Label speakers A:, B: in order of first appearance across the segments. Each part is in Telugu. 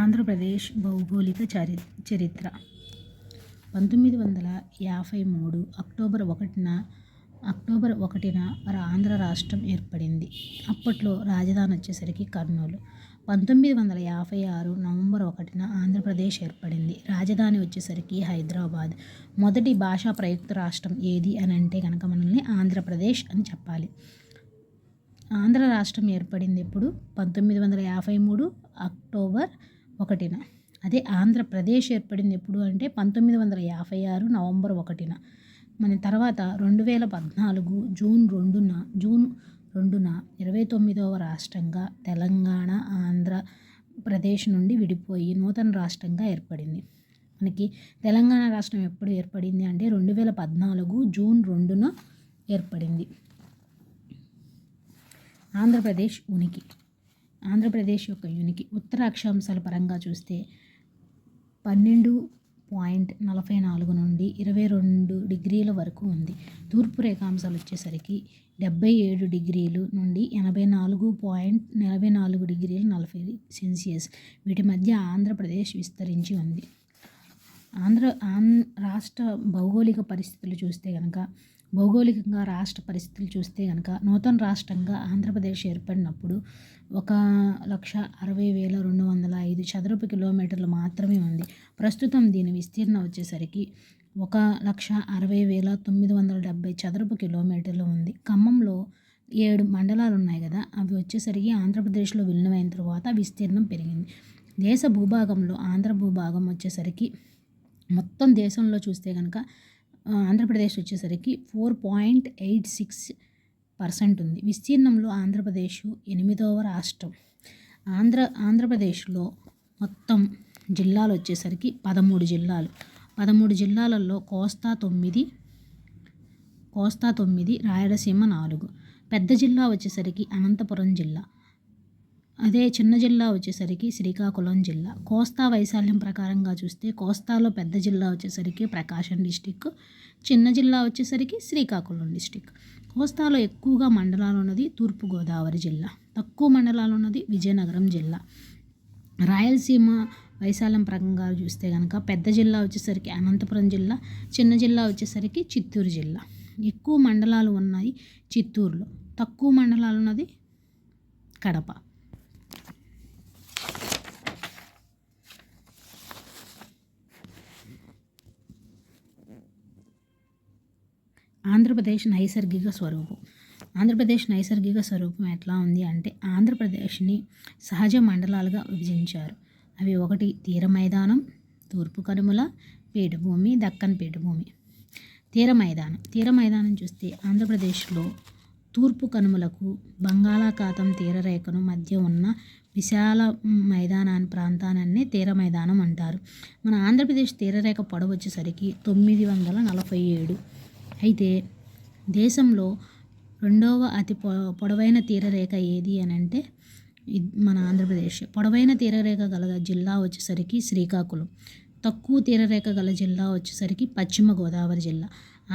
A: ఆంధ్రప్రదేశ్ భౌగోళిక చరి చరిత్ర పంతొమ్మిది వందల యాభై మూడు అక్టోబర్ ఒకటిన అక్టోబర్ ఒకటిన ఆంధ్ర రాష్ట్రం ఏర్పడింది అప్పట్లో రాజధాని వచ్చేసరికి కర్నూలు పంతొమ్మిది వందల యాభై ఆరు నవంబర్ ఒకటిన ఆంధ్రప్రదేశ్ ఏర్పడింది రాజధాని వచ్చేసరికి హైదరాబాద్ మొదటి భాషా ప్రయుక్త రాష్ట్రం ఏది అని అంటే కనుక మనల్ని ఆంధ్రప్రదేశ్ అని చెప్పాలి ఆంధ్ర రాష్ట్రం ఏర్పడింది ఎప్పుడు పంతొమ్మిది వందల యాభై మూడు అక్టోబర్ ఒకటిన అదే ఆంధ్రప్రదేశ్ ఏర్పడింది ఎప్పుడు అంటే పంతొమ్మిది వందల యాభై ఆరు నవంబర్ ఒకటిన మన తర్వాత రెండు వేల పద్నాలుగు జూన్ రెండున జూన్ రెండున ఇరవై తొమ్మిదవ రాష్ట్రంగా తెలంగాణ ఆంధ్రప్రదేశ్ నుండి విడిపోయి నూతన రాష్ట్రంగా ఏర్పడింది మనకి తెలంగాణ రాష్ట్రం ఎప్పుడు ఏర్పడింది అంటే రెండు వేల పద్నాలుగు జూన్ రెండున ఏర్పడింది ఆంధ్రప్రదేశ్ ఉనికి ఆంధ్రప్రదేశ్ యొక్క యూనికి ఉత్తర అక్షాంశాల పరంగా చూస్తే పన్నెండు పాయింట్ నలభై నాలుగు నుండి ఇరవై రెండు డిగ్రీల వరకు ఉంది తూర్పు రేఖాంశాలు వచ్చేసరికి డెబ్బై ఏడు డిగ్రీలు నుండి ఎనభై నాలుగు పాయింట్ నలభై నాలుగు డిగ్రీలు నలభై సెల్సియస్ వీటి మధ్య ఆంధ్రప్రదేశ్ విస్తరించి ఉంది ఆంధ్ర ఆన్ రాష్ట్ర భౌగోళిక పరిస్థితులు చూస్తే కనుక భౌగోళికంగా రాష్ట్ర పరిస్థితులు చూస్తే కనుక నూతన రాష్ట్రంగా ఆంధ్రప్రదేశ్ ఏర్పడినప్పుడు ఒక లక్ష అరవై వేల రెండు వందల ఐదు చదరపు కిలోమీటర్లు మాత్రమే ఉంది ప్రస్తుతం దీని విస్తీర్ణం వచ్చేసరికి ఒక లక్ష అరవై వేల తొమ్మిది వందల డెబ్బై చదరపు కిలోమీటర్లు ఉంది ఖమ్మంలో ఏడు మండలాలు ఉన్నాయి కదా అవి వచ్చేసరికి ఆంధ్రప్రదేశ్లో విలీనమైన తర్వాత విస్తీర్ణం పెరిగింది దేశ భూభాగంలో ఆంధ్ర భూభాగం వచ్చేసరికి మొత్తం దేశంలో చూస్తే కనుక ఆంధ్రప్రదేశ్ వచ్చేసరికి four point eight six percent ఉంది విస్తీర్ణంలో ఆంధ్రప్రదేశ్ ఎనిమిదవ రాష్ట్రం ఆంధ్ర ఆంధ్రప్రదేశ్లో మొత్తం జిల్లాలు వచ్చేసరికి పదమూడు జిల్లాలు పదమూడు జిల్లాలలో కోస్తా తొమ్మిది కోస్తా తొమ్మిది రాయలసీమ నాలుగు పెద్ద జిల్లా వచ్చేసరికి అనంతపురం జిల్లా అదే చిన్న జిల్లా వచ్చేసరికి శ్రీకాకుళం జిల్లా కోస్తా వైశాల్యం ప్రకారంగా చూస్తే కోస్తాలో పెద్ద జిల్లా వచ్చేసరికి ప్రకాశం డిస్టిక్ చిన్న జిల్లా వచ్చేసరికి శ్రీకాకుళం డిస్టిక్ కోస్తాలో ఎక్కువగా మండలాలు ఉన్నది తూర్పుగోదావరి జిల్లా తక్కువ మండలాలు ఉన్నది విజయనగరం జిల్లా రాయలసీమ వైశాలం ప్రకంగా చూస్తే కనుక పెద్ద జిల్లా వచ్చేసరికి అనంతపురం జిల్లా చిన్న జిల్లా వచ్చేసరికి చిత్తూరు జిల్లా ఎక్కువ మండలాలు ఉన్నాయి చిత్తూరులో తక్కువ మండలాలు ఉన్నది కడప ఆంధ్రప్రదేశ్ నైసర్గిక స్వరూపం ఆంధ్రప్రదేశ్ నైసర్గిక స్వరూపం ఎట్లా ఉంది అంటే ఆంధ్రప్రదేశ్ని సహజ మండలాలుగా విభజించారు అవి ఒకటి తీర మైదానం తూర్పు కనుమల పీఠభూమి దక్కన్ పీఠభూమి తీర మైదానం తీర మైదానం చూస్తే ఆంధ్రప్రదేశ్లో తూర్పు కనుమలకు బంగాళాఖాతం తీరరేఖను మధ్య ఉన్న విశాల మైదానాన్ని ప్రాంతాన్ని తీర మైదానం అంటారు మన ఆంధ్రప్రదేశ్ తీరరేఖ పొడవు వచ్చేసరికి తొమ్మిది వందల నలభై ఏడు అయితే దేశంలో రెండవ అతి పొ పొడవైన తీరరేఖ ఏది అని అంటే మన ఆంధ్రప్రదేశ్ పొడవైన తీరరేఖ గల జిల్లా వచ్చేసరికి శ్రీకాకుళం తక్కువ తీరరేఖ గల జిల్లా వచ్చేసరికి పశ్చిమ గోదావరి జిల్లా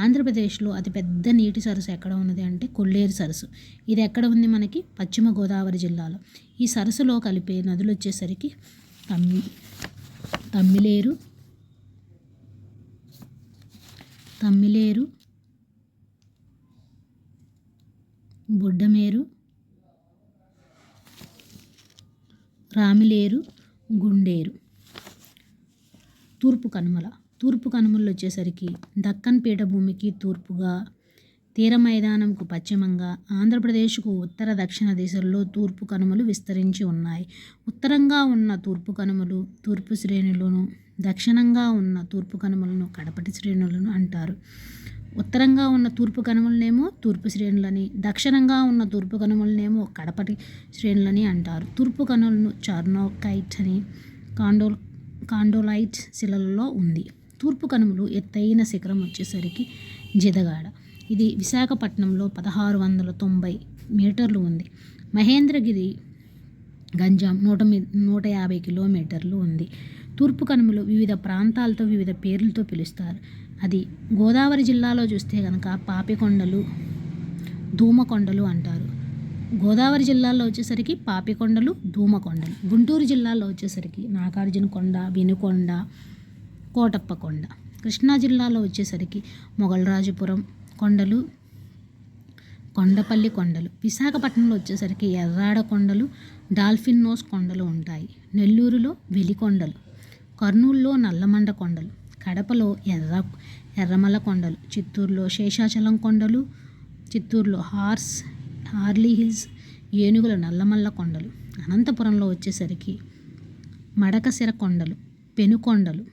A: ఆంధ్రప్రదేశ్లో అతిపెద్ద నీటి సరస్సు ఎక్కడ ఉన్నది అంటే కొల్లేరు సరస్సు ఇది ఎక్కడ ఉంది మనకి పశ్చిమ గోదావరి జిల్లాలో ఈ సరస్సులో కలిపే నదులు వచ్చేసరికి తమ్మి తమ్మిలేరు తమ్మిలేరు బుడ్డమేరు రామిలేరు గుండేరు తూర్పు కనుమల తూర్పు కనుమలు వచ్చేసరికి దక్కన్ పీఠభూమికి తూర్పుగా తీర మైదానంకు పశ్చిమంగా ఆంధ్రప్రదేశ్కు ఉత్తర దక్షిణ దిశల్లో తూర్పు కనుమలు విస్తరించి ఉన్నాయి ఉత్తరంగా ఉన్న తూర్పు కనుమలు తూర్పు శ్రేణులను దక్షిణంగా ఉన్న తూర్పు కనుమలను కడపటి శ్రేణులను అంటారు ఉత్తరంగా ఉన్న తూర్పు కనుమలనేమో తూర్పు శ్రేణులని దక్షిణంగా ఉన్న తూర్పు కనుమలనేమో కడపటి శ్రేణులని అంటారు తూర్పు కనులను చార్నోకైట్ అని కాండో కాండోలైట్ శిలలలో ఉంది తూర్పు కనుమలు ఎత్తైన శిఖరం వచ్చేసరికి జిదగాడ ఇది విశాఖపట్నంలో పదహారు వందల తొంభై మీటర్లు ఉంది మహేంద్రగిరి గంజాం నూట నూట యాభై కిలోమీటర్లు ఉంది తూర్పు కనుమలు వివిధ ప్రాంతాలతో వివిధ పేర్లతో పిలుస్తారు అది గోదావరి జిల్లాలో చూస్తే కనుక పాపికొండలు ధూమకొండలు అంటారు గోదావరి జిల్లాలో వచ్చేసరికి పాపికొండలు ధూమకొండలు గుంటూరు జిల్లాలో వచ్చేసరికి నాగార్జున కొండ వినుకొండ కోటప్పకొండ కృష్ణా జిల్లాలో వచ్చేసరికి మొగలరాజుపురం కొండలు కొండపల్లి కొండలు విశాఖపట్నంలో వచ్చేసరికి ఎర్రాడ కొండలు డాల్ఫిన్ నోస్ కొండలు ఉంటాయి నెల్లూరులో వెలికొండలు కర్నూలులో నల్లమండ కొండలు కడపలో ఎర్ర ఎర్రమల కొండలు చిత్తూరులో శేషాచలం కొండలు చిత్తూరులో హార్స్ హార్లీ హిల్స్ ఏనుగుల నల్లమల్ల కొండలు అనంతపురంలో వచ్చేసరికి మడకసిర కొండలు పెనుకొండలు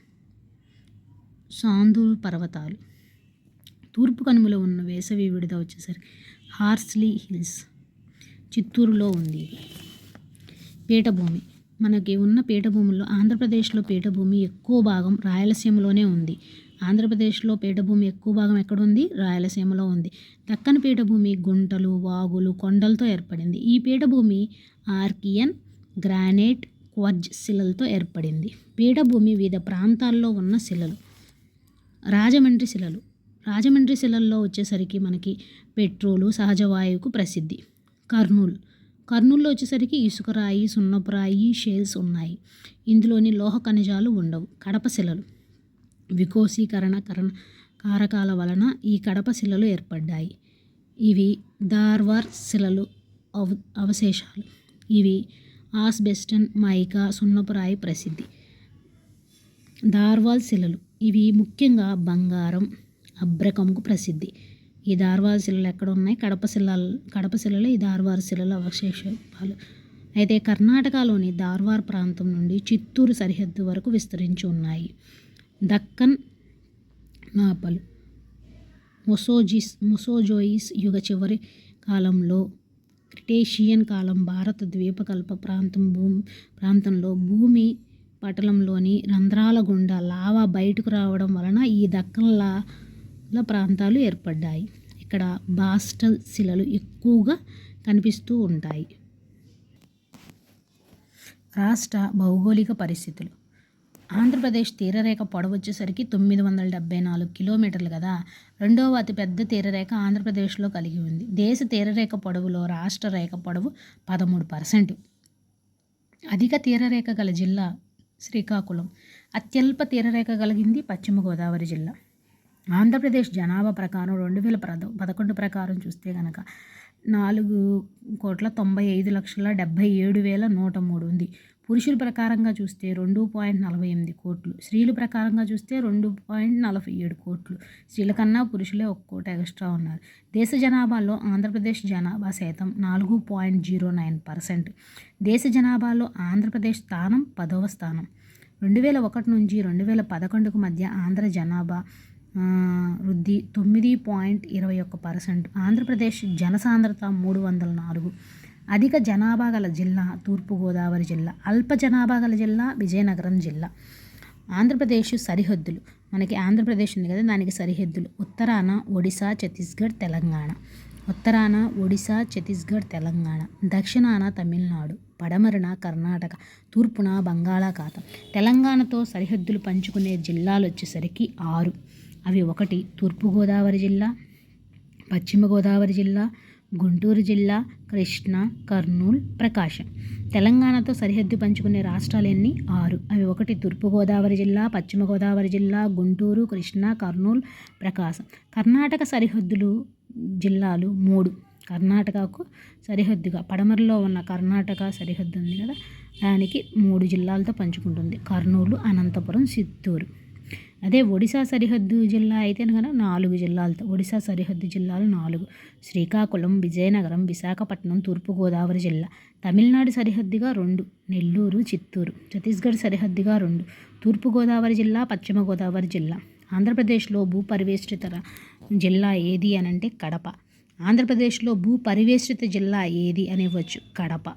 A: సాందూరు పర్వతాలు తూర్పు కనుమలో ఉన్న వేసవి విడిద వచ్చేసరికి హార్స్లీ హిల్స్ చిత్తూరులో ఉంది పీఠభూమి మనకి ఉన్న పీఠభూముల్లో ఆంధ్రప్రదేశ్లో పీఠభూమి ఎక్కువ భాగం రాయలసీమలోనే ఉంది ఆంధ్రప్రదేశ్లో పీఠభూమి ఎక్కువ భాగం ఎక్కడ ఉంది రాయలసీమలో ఉంది దక్కన పీఠభూమి గుంటలు వాగులు కొండలతో ఏర్పడింది ఈ పీఠభూమి ఆర్కియన్ గ్రానైట్ క్వర్జ్ శిలలతో ఏర్పడింది పీఠభూమి వివిధ ప్రాంతాల్లో ఉన్న శిలలు రాజమండ్రి శిలలు రాజమండ్రి శిలల్లో వచ్చేసరికి మనకి పెట్రోలు సహజ వాయువుకు ప్రసిద్ధి కర్నూలు కర్నూలులో వచ్చేసరికి ఇసుకరాయి సున్నపురాయి షేల్స్ ఉన్నాయి ఇందులోని లోహ ఖనిజాలు ఉండవు కడప శిలలు వికోసీకరణ కరణ కారకాల వలన ఈ కడప శిలలు ఏర్పడ్డాయి ఇవి దార్వార్ శిలలు అవ అవశేషాలు ఇవి ఆస్బెస్టన్ మైకా సున్నపురాయి ప్రసిద్ధి దార్వాల్ శిలలు ఇవి ముఖ్యంగా బంగారం అబ్రకంకు ప్రసిద్ధి ఈ దార్వార శిలలు ఎక్కడ ఉన్నాయి కడప శిలలు కడప శిలలు ఈ దార్వార శిలలు అవశేషాలు అయితే కర్ణాటకలోని దార్వార్ ప్రాంతం నుండి చిత్తూరు సరిహద్దు వరకు విస్తరించి ఉన్నాయి దక్కన్ నాపల్ మొసోజిస్ మొసోజోయిస్ యుగ చివరి కాలంలో క్రిటేషియన్ కాలం భారత ద్వీపకల్ప ప్రాంతం భూమి ప్రాంతంలో భూమి పటలంలోని రంధ్రాల గుండా లావా బయటకు రావడం వలన ఈ దక్కన్లా ల ప్రాంతాలు ఏర్పడ్డాయి ఇక్కడ బాస్టల్ శిలలు ఎక్కువగా కనిపిస్తూ ఉంటాయి రాష్ట్ర భౌగోళిక పరిస్థితులు ఆంధ్రప్రదేశ్ తీరరేఖ పొడవచ్చేసరికి వచ్చేసరికి తొమ్మిది వందల డెబ్బై నాలుగు కిలోమీటర్లు కదా రెండవ అతిపెద్ద తీరరేఖ ఆంధ్రప్రదేశ్లో కలిగి ఉంది దేశ తీరరేఖ పొడవులో రాష్ట్ర రేఖ పొడవు పదమూడు పర్సెంట్ అధిక తీరరేఖ గల జిల్లా శ్రీకాకుళం అత్యల్ప తీరరేఖ కలిగింది పశ్చిమ గోదావరి జిల్లా ఆంధ్రప్రదేశ్ జనాభా ప్రకారం రెండు వేల పద పదకొండు ప్రకారం చూస్తే కనుక నాలుగు కోట్ల తొంభై ఐదు లక్షల డెబ్భై ఏడు వేల నూట మూడు ఉంది పురుషుల ప్రకారంగా చూస్తే రెండు పాయింట్ నలభై ఎనిమిది కోట్లు స్త్రీల ప్రకారంగా చూస్తే రెండు పాయింట్ నలభై ఏడు కోట్లు స్త్రీల కన్నా పురుషులే ఒక కోట ఎక్స్ట్రా ఉన్నారు దేశ జనాభాలో ఆంధ్రప్రదేశ్ జనాభా శాతం నాలుగు పాయింట్ జీరో నైన్ పర్సెంట్ దేశ జనాభాలో ఆంధ్రప్రదేశ్ స్థానం పదవ స్థానం రెండు వేల ఒకటి నుంచి రెండు వేల పదకొండుకు మధ్య ఆంధ్ర జనాభా వృద్ధి తొమ్మిది పాయింట్ ఇరవై ఒక్క పర్సెంట్ ఆంధ్రప్రదేశ్ జనసాంద్రత మూడు వందల నాలుగు అధిక జనాభా గల జిల్లా తూర్పుగోదావరి జిల్లా అల్ప జనాభా గల జిల్లా విజయనగరం జిల్లా ఆంధ్రప్రదేశ్ సరిహద్దులు మనకి ఆంధ్రప్రదేశ్ ఉంది కదా దానికి సరిహద్దులు ఉత్తరాన ఒడిశా ఛత్తీస్గఢ్ తెలంగాణ ఉత్తరాన ఒడిశా ఛత్తీస్గఢ్ తెలంగాణ దక్షిణాన తమిళనాడు పడమరన కర్ణాటక తూర్పున బంగాళాఖాతం తెలంగాణతో సరిహద్దులు పంచుకునే జిల్లాలు వచ్చేసరికి ఆరు అవి ఒకటి తూర్పుగోదావరి జిల్లా పశ్చిమ గోదావరి జిల్లా గుంటూరు జిల్లా కృష్ణ కర్నూలు ప్రకాశం తెలంగాణతో సరిహద్దు పంచుకునే రాష్ట్రాలన్నీ ఆరు అవి ఒకటి తూర్పుగోదావరి జిల్లా పశ్చిమ గోదావరి జిల్లా గుంటూరు కృష్ణ కర్నూలు ప్రకాశం కర్ణాటక సరిహద్దులు జిల్లాలు మూడు కర్ణాటకకు సరిహద్దుగా పడమరలో ఉన్న కర్ణాటక సరిహద్దు ఉంది కదా దానికి మూడు జిల్లాలతో పంచుకుంటుంది కర్నూలు అనంతపురం చిత్తూరు అదే ఒడిశా సరిహద్దు జిల్లా అయితే కనుక నాలుగు జిల్లాలతో ఒడిశా సరిహద్దు జిల్లాలు నాలుగు శ్రీకాకుళం విజయనగరం విశాఖపట్నం తూర్పుగోదావరి జిల్లా తమిళనాడు సరిహద్దుగా రెండు నెల్లూరు చిత్తూరు ఛత్తీస్గఢ్ సరిహద్దుగా రెండు తూర్పుగోదావరి జిల్లా పశ్చిమ గోదావరి జిల్లా ఆంధ్రప్రదేశ్లో పరివేష్టిత జిల్లా ఏది అనంటే కడప ఆంధ్రప్రదేశ్లో భూపరివేష్టిత జిల్లా ఏది అనేవచ్చు కడప